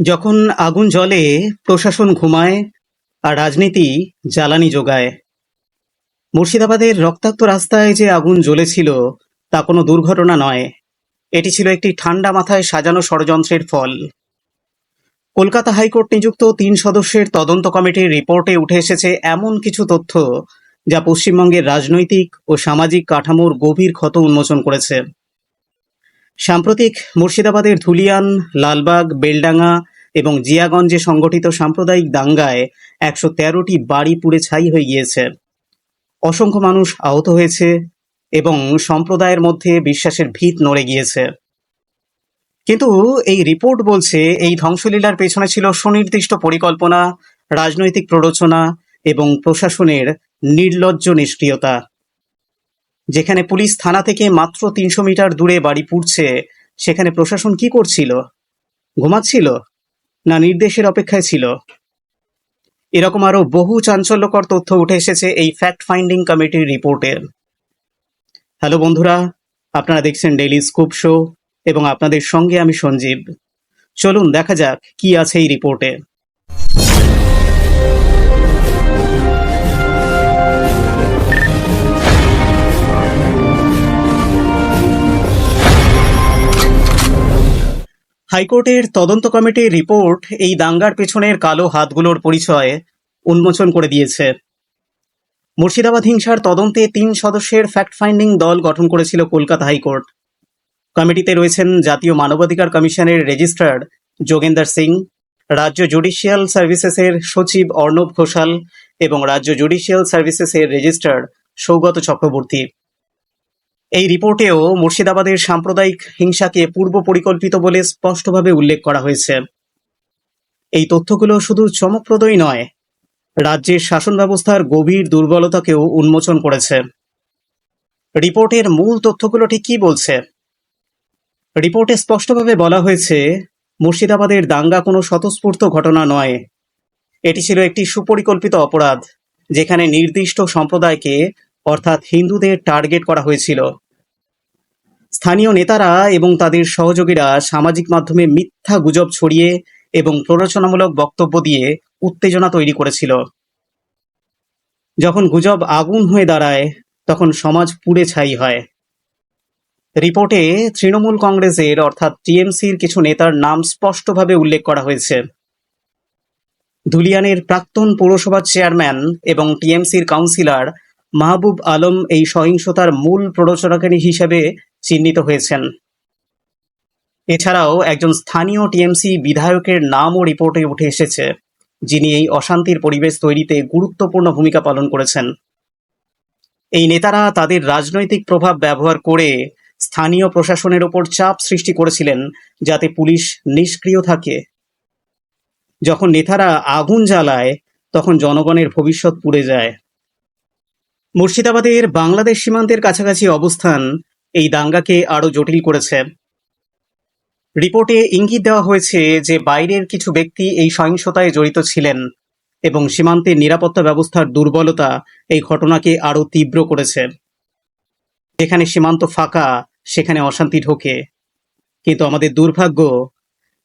যখন আগুন জ্বলে প্রশাসন ঘুমায় আর রাজনীতি জ্বালানি যোগায়। মুর্শিদাবাদের রক্তাক্ত রাস্তায় যে আগুন জ্বলেছিল, তা কোনো দুর্ঘটনা নয়। এটি ছিল একটি ঠান্ডা মাথায় সাজানো ষড়যন্ত্রের ফল। কলকাতা হাইকোর্ট নিযুক্ত তিন সদস্যের তদন্ত কমিটির রিপোর্টে উঠে এসেছে এমন কিছু তথ্য যা পশ্চিমবঙ্গের রাজনৈতিক ও সামাজিক কাঠামোর গভীর ক্ষত উন্মোচন করেছে। সাম্প্রতিক মুর্শিদাবাদের ধুলিয়ান, লালবাগ, বেলডাঙ্গা এবং জিয়াগঞ্জে সংগঠিত সাম্প্রদায়িক দাঙ্গায় একশো তেরোটি বাড়ি পুড়ে ছাই হয়ে গিয়েছে। অসংখ্য মানুষ আহত হয়েছে এবং সম্প্রদায়ের মধ্যে বিশ্বাসের ভিত নড়ে গিয়েছে। কিন্তু এই রিপোর্ট বলছে এই ধ্বংসলীলার পেছনে ছিল সুনির্দিষ্ট পরিকল্পনা, রাজনৈতিক প্ররোচনা এবং প্রশাসনের নির্লজ্জ নিষ্ক্রিয়তা। যেখানে পুলিশ থানা থেকে মাত্র তিনশো মিটার দূরে বাড়ি পুড়ছে, সেখানে প্রশাসন কি করছিল? ঘুমাচ্ছিল না নির্দেশের অপেক্ষায় ছিল? এরকম আরও বহু চাঞ্চল্যকর তথ্য উঠে এসেছে এই ফ্যাক্ট ফাইন্ডিং কমিটির রিপোর্টে। হ্যালো বন্ধুরা, আপনারা দেখছেন ডেইলি স্কুপ শো এবং আপনাদের সঙ্গে আমি সঞ্জীব। চলুন দেখা যাক কি আছে এই রিপোর্টে। হাইকোর্টের তদন্ত কমিটির রিপোর্ট এই দাঙ্গার পেছনের কালো হাতগুলোর পরিচয় উন্মোচন করে দিয়েছে। মুর্শিদাবাদ হিংসার তদন্তে তিন সদস্যের ফ্যাক্ট ফাইন্ডিং দল গঠন করেছিল কলকাতা হাইকোর্ট। কমিটিতে রয়েছেন জাতীয় মানবাধিকার কমিশনের রেজিস্ট্রার যোগেন্দর সিং, রাজ্য জুডিশিয়াল সার্ভিসেসের সচিব অর্ণব ঘোষাল এবং রাজ্য জুডিশিয়াল সার্ভিসেসের রেজিস্ট্রার সৌগত চক্রবর্তী। এই রিপোর্টেও মুর্শিদাবাদের সাম্প্রদায়িক হিংসাকে পূর্ব পরিকল্পিত বলে স্পষ্টভাবে উল্লেখ করা হয়েছে। এই তথ্যগুলো শুধু চমকপ্রদই নয়, রাজ্যের শাসন ব্যবস্থার গভীর দুর্বলতাকেও উন্মোচন করেছে। রিপোর্টের মূল তথ্যগুলো ঠিক কি বলছে? রিপোর্টে স্পষ্টভাবে বলা হয়েছে, মুর্শিদাবাদের দাঙ্গা কোনো স্বতঃস্ফূর্ত ঘটনা নয়। এটি ছিল একটি সুপরিকল্পিত অপরাধ, যেখানে নির্দিষ্ট সম্প্রদায়কে অর্থাৎ হিন্দুদের টার্গেট করা হয়েছিল। স্থানীয় নেতারা এবং তাদের সহযোগীরা সামাজিক মাধ্যমে মিথ্যা গুজব ছড়িয়ে এবং প্ররোচনামূলক বক্তব্য দিয়ে উত্তেজনা তৈরি করেছিল। যখন গুজব আগুন হয়ে দাঁড়ায়, তখন সমাজ পুড়ে ছাই হয়। রিপোর্টে তৃণমূল কংগ্রেসের অর্থাৎ টিএমসির কিছু নেতার নাম স্পষ্টভাবে উল্লেখ করা হয়েছে। ধুলিয়ানের প্রাক্তন পৌরসভার চেয়ারম্যান এবং টিএমসির কাউন্সিলর মাহবুব আলম এই সহিংসতার মূল প্ররোচনাকারী হিসেবে চিহ্নিত হয়েছেন। এছাড়াও একজন স্থানীয় টিএমসি বিধায়কের নামও রিপোর্টে উঠে এসেছে, যিনি এই অশান্তির পরিবেশ তৈরিতে গুরুত্বপূর্ণ ভূমিকা পালন করেছেন। এই নেতারা তাদের রাজনৈতিক প্রভাব ব্যবহার করে স্থানীয় প্রশাসনের ওপর চাপ সৃষ্টি করেছিলেন যাতে পুলিশ নিষ্ক্রিয় থাকে। যখন নেতারা আগুন জ্বালায়, তখন জনগণের ভবিষ্যৎ পুড়ে যায়। মুর্শিদাবাদের বাংলাদেশ সীমান্তের কাছাকাছি অবস্থান এই দাঙ্গাকে আরও জটিল করেছে। রিপোর্টে ইঙ্গিত দেওয়া হয়েছে যে বাইরের কিছু ব্যক্তি এই সহিংসতায় জড়িত ছিলেন এবং সীমান্তের নিরাপত্তা ব্যবস্থার দুর্বলতা এই ঘটনাকে আরও তীব্র করেছে। যেখানে সীমান্ত ফাঁকা, সেখানে অশান্তি ঢোকে। কিন্তু আমাদের দুর্ভাগ্য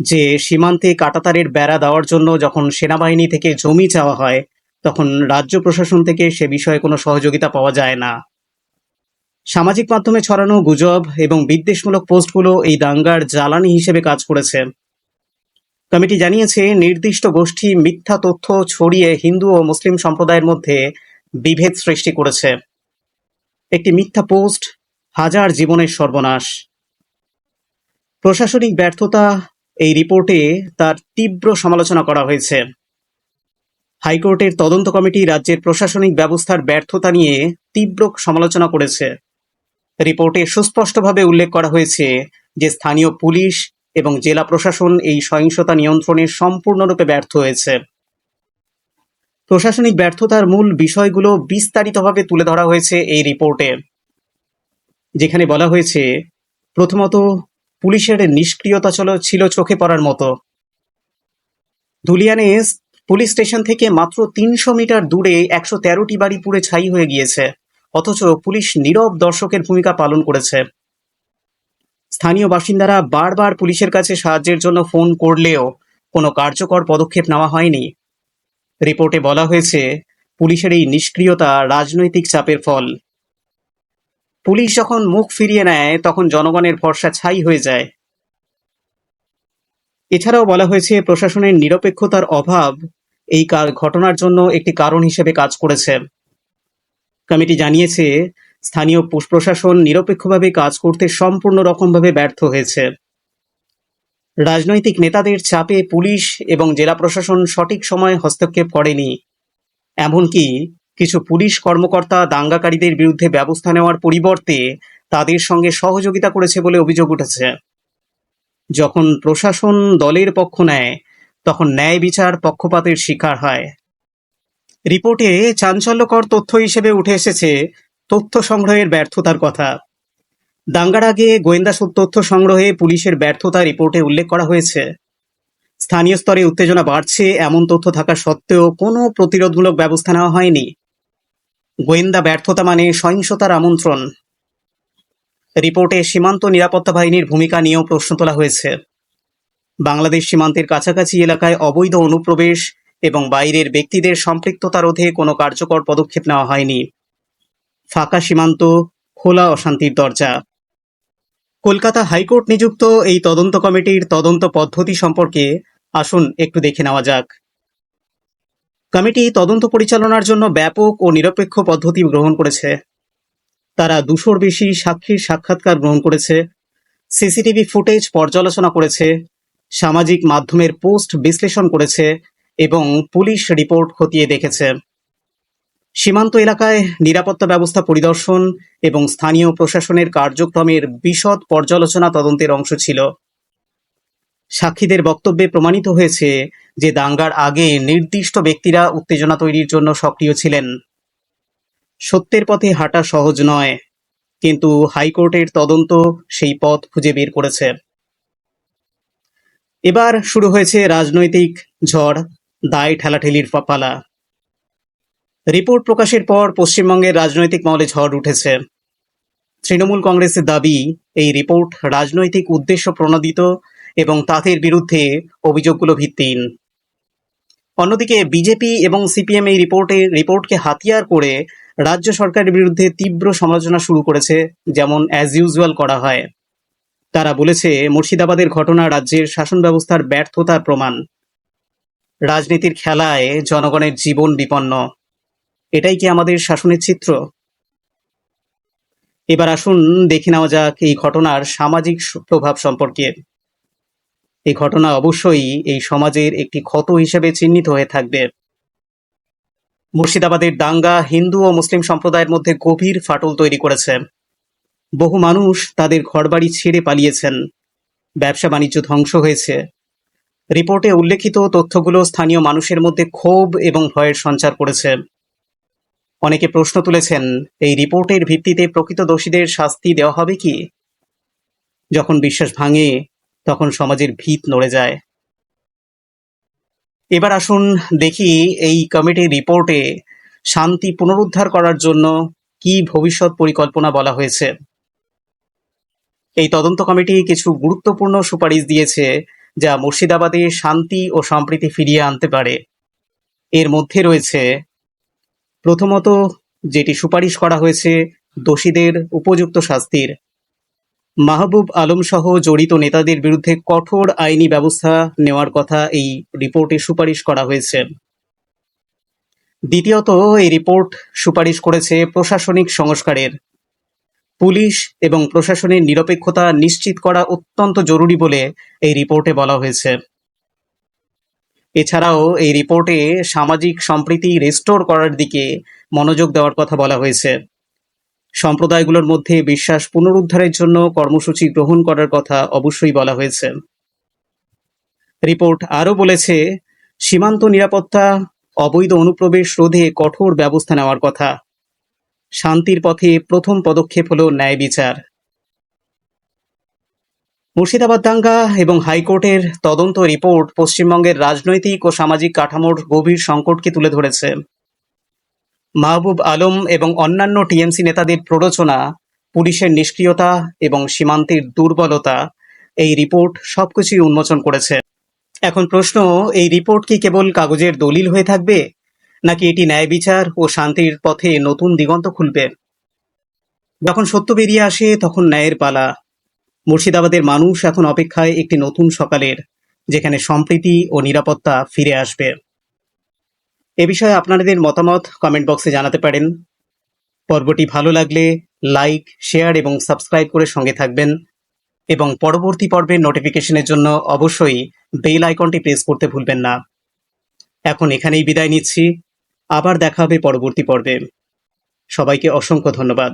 যে সীমান্তে কাটাতারের বেড়া দেওয়ার জন্য যখন সেনাবাহিনী থেকে জমি চাওয়া হয় তখন রাজ্য প্রশাসন থেকে সে বিষয়ে কোনো সহযোগিতা পাওয়া যায় না। সামাজিক মাধ্যমে ছড়ানো গুজব এবং বিদ্বেষমূলক পোস্টগুলো এই দাঙ্গার জ্বালানি হিসেবে কাজ করেছে। কমিটি জানিয়েছে, নির্দিষ্ট গোষ্ঠী মিথ্যা তথ্য ছড়িয়ে হিন্দু ও মুসলিম সম্প্রদায়ের মধ্যে বিভেদ সৃষ্টি করেছে। একটি মিথ্যা পোস্ট, হাজার জীবনের সর্বনাশ। প্রশাসনিক ব্যর্থতা এই রিপোর্টে তার তীব্র সমালোচনা করা হয়েছে। হাইকোর্টের তদন্ত কমিটি রাজ্যের প্রশাসনিক ব্যবস্থার ব্যর্থতা নিয়ে তীব্র সমালোচনা করেছে। রিপোর্টে সুস্পষ্টভাবে উল্লেখ করা হয়েছে যে স্থানীয় পুলিশ এবং জেলা প্রশাসন এই সহিংসতা নিয়ন্ত্রণে সম্পূর্ণরূপে ব্যর্থ হয়েছে। প্রশাসনিক ব্যর্থতার মূল বিষয়গুলো বিস্তারিতভাবে তুলে ধরা হয়েছে এই রিপোর্টে। যেখানে বলা হয়েছে, প্রথমত, পুলিশের নিষ্ক্রিয়তা ছিল চোখে পড়ার মতো। ধুলিয়ানে পুলিশ স্টেশন থেকে মাত্র তিনশো মিটার দূরে একশো তেরোটি বাড়ি পুড়ে ছাই হয়ে গিয়েছে। অথচ পুলিশ নীরব দর্শকের ভূমিকা পালন করেছে। স্থানীয় বাসিন্দারা বারবার পুলিশের কাছে সাহায্যের জন্য ফোন করলেও কোনো কার্যকর পদক্ষেপ নেওয়া হয়নি। রিপোর্টে বলা হয়েছে, পুলিশের এই নিষ্ক্রিয়তা রাজনৈতিক চাপের ফল। পুলিশ যখন মুখ ফিরিয়ে নেয়, তখন জনগণের ভরসা ছাই হয়ে যায়। এছাড়াও বলা হয়েছে, প্রশাসনের নিরপেক্ষতার অভাব এই ঘটনার জন্য একটি কারণ হিসেবে কাজ করেছে। কমিটি জানিয়েছে, স্থানীয় প্রশাসন নিরপেক্ষভাবে কাজ করতে সম্পূর্ণ রকমভাবে ব্যর্থ হয়েছে। রাজনৈতিক নেতাদের চাপে পুলিশ এবং জেলা প্রশাসন সঠিক সময়ে হস্তক্ষেপ করেনি। এমনকি কিছু পুলিশ কর্মকর্তা দাঙ্গাকারীদের বিরুদ্ধে ব্যবস্থা নেওয়ার পরিবর্তে তাদের সঙ্গে সহযোগিতা করেছে বলে অভিযোগ উঠেছে। যখন প্রশাসন দলের পক্ষ নেয় তখন ন্যায় বিচার পক্ষপাতের শিকার হয়। রিপোর্টে চাঞ্চল্যকর তথ্য হিসেবে উঠে এসেছে তথ্য সংগ্রহের ব্যর্থতার কথা। দাঙ্গার আগে গোয়েন্দা তথ্য সংগ্রহে পুলিশের ব্যর্থতা রিপোর্টে উল্লেখ করা হয়েছে। স্থানীয় স্তরে উত্তেজনা বাড়ছে, এমন তথ্য থাকা সত্ত্বেও কোনো প্রতিরোধমূলক ব্যবস্থা নেওয়া হয়নি। গোয়েন্দা ব্যর্থতা মানে সহিংসতার আমন্ত্রণ। রিপোর্টে সীমান্ত নিরাপত্তা বাহিনীর ভূমিকা নিয়েও প্রশ্ন তোলা হয়েছে। বাংলাদেশ সীমান্তের কাছাকাছি এলাকায় অবৈধ অনুপ্রবেশ এবং বাইরের ব্যক্তিদের সম্পৃক্ততা রোধে কোনো কার্যকর পদক্ষেপ নেওয়া হয়নি। ফাঁকা সীমান্ত, খোলা অশান্তির দরজা। কলকাতা হাইকোর্ট নিযুক্ত এই তদন্ত কমিটির তদন্ত পদ্ধতি সম্পর্কে আসুন একটু দেখে নেওয়া যাক। কমিটি তদন্ত পরিচালনার জন্য ব্যাপক ও নিরপেক্ষ পদ্ধতি গ্রহণ করেছে। তারা দুশোর বেশি সাক্ষীর সাক্ষাৎকার গ্রহণ করেছে, সিসিটিভি ফুটেজ পর্যালোচনা করেছে সামাজিক মাধ্যমের পোস্ট বিশ্লেষণ করেছে এবং পুলিশ রিপোর্ট খতিয়ে দেখেছে। সীমান্ত এলাকায় নিরাপত্তা ব্যবস্থা পরিদর্শন এবং স্থানীয় প্রশাসনের কার্যক্রমের বিশদ পর্যালোচনা তদন্তের অংশ ছিল। সাক্ষীদের বক্তব্যে প্রমাণিত হয়েছে যে দাঙ্গার আগে নির্দিষ্ট ব্যক্তিরা উত্তেজনা তৈরির জন্য সক্রিয় ছিলেন। সত্যের পথে হাঁটা সহজ নয়, কিন্তু হাইকোর্টের তদন্ত সেই পথ খুঁজে বের করেছে। এবার শুরু হয়েছে রাজনৈতিক ঝড়, দায় ঠেলাঠেলির পালা। রিপোর্ট প্রকাশের পর পশ্চিমবঙ্গের রাজনৈতিক মহলে ঝড় উঠেছে। তৃণমূল কংগ্রেসের দাবি, এই রিপোর্ট রাজনৈতিক উদ্দেশ্য প্রণোদিত এবং তাদের বিরুদ্ধে অভিযোগগুলো ভিত্তিহীন। অন্যদিকে বিজেপি এবং সিপিএম এই রিপোর্টে, রিপোর্টকে হাতিয়ার করে রাজ্য সরকারের বিরুদ্ধে তীব্র সমালোচনা শুরু করেছে, যেমন অ্যাজ ইউজুয়াল করা হয়। তারা বলেছে, মুর্শিদাবাদের ঘটনা রাজ্যের শাসন ব্যবস্থার ব্যর্থতার প্রমাণ। রাজনীতির খেলায় জনগণের জীবন বিপন্ন। এটাই কি আমাদের শাসনের চিত্র? এবার আসুন দেখে নেওয়া যাক এই ঘটনার সামাজিক প্রভাব সম্পর্কে। এই ঘটনা অবশ্যই এই সমাজের একটি ক্ষত হিসেবে চিহ্নিত হয়ে থাকবে। মুর্শিদাবাদের দাঙ্গা হিন্দু ও মুসলিম সম্প্রদায়ের মধ্যে গভীর ফাটল তৈরি করেছে। বহু মানুষ তাদের ঘরবাড়ি ছেড়ে পালিয়েছেন। ব্যবসা বাণিজ্য ধ্বংস হয়েছে। রিপোর্টে উল্লেখিত তথ্যগুলো স্থানীয় মানুষের মধ্যে ক্ষোভ এবং ভয়ের সঞ্চার করেছে। অনেকে প্রশ্ন তুলেছেন, এই রিপোর্টের ভিত্তিতে প্রকৃত দোষীদের শাস্তি দেওয়া হবে কি? যখন বিশ্বাস ভাঙে, তখন সমাজের ভিত নড়ে যায়। এবার আসুন দেখি এই কমিটির রিপোর্টে শান্তি পুনরুদ্ধার করার জন্য কি ভবিষ্যৎ পরিকল্পনা বলা হয়েছে। এই তদন্ত কমিটি কিছু গুরুত্বপূর্ণ সুপারিশ দিয়েছে, যা মুর্শিদাবাদে শান্তি ও সম্প্রীতি ফিরিয়ে আনতে পারে। এর মধ্যে রয়েছে, প্রথমত যেটি সুপারিশ করা হয়েছে দোষীদের উপযুক্ত শাস্তির। মাহবুব আলম সহ জড়িত নেতাদের বিরুদ্ধে কঠোর আইনি ব্যবস্থা নেওয়ার কথা এই রিপোর্টে সুপারিশ করা হয়েছে। দ্বিতীয়ত, এই রিপোর্ট সুপারিশ করেছে প্রশাসনিক সংস্কারের। পুলিশ এবং প্রশাসনের নিরপেক্ষতা নিশ্চিত করা অত্যন্ত জরুরি বলে এই রিপোর্টে বলা হয়েছে। এছাড়াও এই রিপোর্টে সামাজিক সম্প্রীতি রেস্টোর করার দিকে মনোযোগ দেওয়ার কথা বলা হয়েছে। সম্প্রদায়গুলোর মধ্যে বিশ্বাস পুনরুদ্ধারের জন্য কর্মসূচি গ্রহণ করার কথা অবশ্যই বলা হয়েছে। রিপোর্ট আরও বলেছে, সীমান্ত নিরাপত্তা, অবৈধ অনুপ্রবেশ রোধে কঠোর ব্যবস্থা নেওয়ার কথা। শান্তির পথে প্রথম পদক্ষেপ হল ন্যায় বিচার। মুর্শিদাবাদ দাঙ্গা এবং হাইকোর্টের তদন্ত রিপোর্ট পশ্চিমবঙ্গের রাজনৈতিক ও সামাজিক কাঠামোর গভীর সংকটকে তুলে ধরেছে। মাহবুব আলম এবং অন্যান্য টিএমসি নেতাদের প্ররোচনা, পুলিশের নিষ্ক্রিয়তা এবং সীমান্তের দুর্বলতা এই রিপোর্ট সবকিছুই উন্মোচন করেছে। এখন প্রশ্ন, এই রিপোর্ট কি কেবল কাগজের দলিল হয়ে থাকবে? নাকি এটি ন্যায় বিচার ও শান্তির পথে নতুন দিগন্ত খুলবে? যখন সত্য বেরিয়ে আসে, তখন ন্যায়ের পালা। মুর্শিদাবাদের মানুষ এখন অপেক্ষায় একটি নতুন সকালের, যেখানে সম্প্রীতি ও নিরাপত্তা ফিরে আসবে। এ বিষয়ে আপনাদের মতামত কমেন্ট বক্সে জানাতে পারেন। পর্বটি ভালো লাগলে লাইক, শেয়ার এবং সাবস্ক্রাইব করে সঙ্গে থাকবেন। এবং পরবর্তী পর্বের নোটিফিকেশনের জন্য অবশ্যই বেল আইকনটি প্রেস করতে ভুলবেন না। এখন এখানেই বিদায় নিচ্ছি। আবার দেখা হবে পরবর্তী পর্বে। সবাইকে অসংখ্য ধন্যবাদ।